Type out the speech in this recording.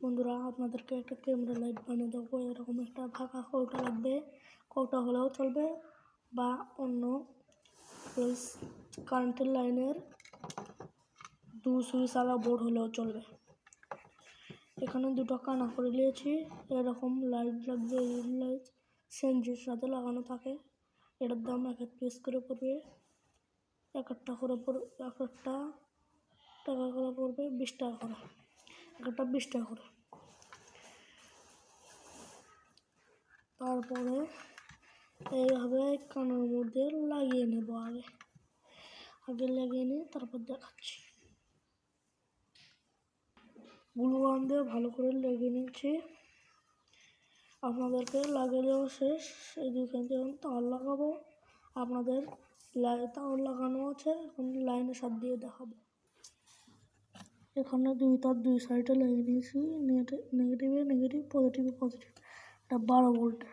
বন্ধুরা, আপনাদেরকে একটা ক্যামেরা লাইট বানিয়ে দেবো। এরকম একটা ফাঁকা কৌটা লাগবে। কৌটা হলেও চলবে বা অন্য কারেন্টের লাইনের দু সুইচ আলা বোর্ড হলেও চলবে। এখানে দুটো কানা করে নিয়েছি। এরকম লাইট লাগবে লাইট সেঞ্জির সাথে লাগানো থাকে। এটার দাম এক এক পিস করে পড়বে। এক একটা করে পড়বে এক একটা টাকা করে পড়বে, বিশ টাকা করে। একটা বিশ টাকা করে তারপরে এইভাবে কানের মধ্যে লাগিয়ে নেব আগে। আগে লাগিয়ে নিয়ে তারপর দেখাচ্ছি। গ্লু ওয়ান দিয়ে ভালো করে লেগে নিচ্ছি। আপনাদেরকে লাগিয়ে দেওয়া শেষ। এই দুখান থেকে তার লাগাবো। আপনাদের লাই তার লাগানো আছে, এখন লাইনের সাথে দিয়ে দেখাবো। এখানে দুই তার দুই সাইডে লাগিয়ে নিয়েছি নেগেটিভে নেগেটিভ পজিটিভে পজিটিভ এটা বারো ভোল্টের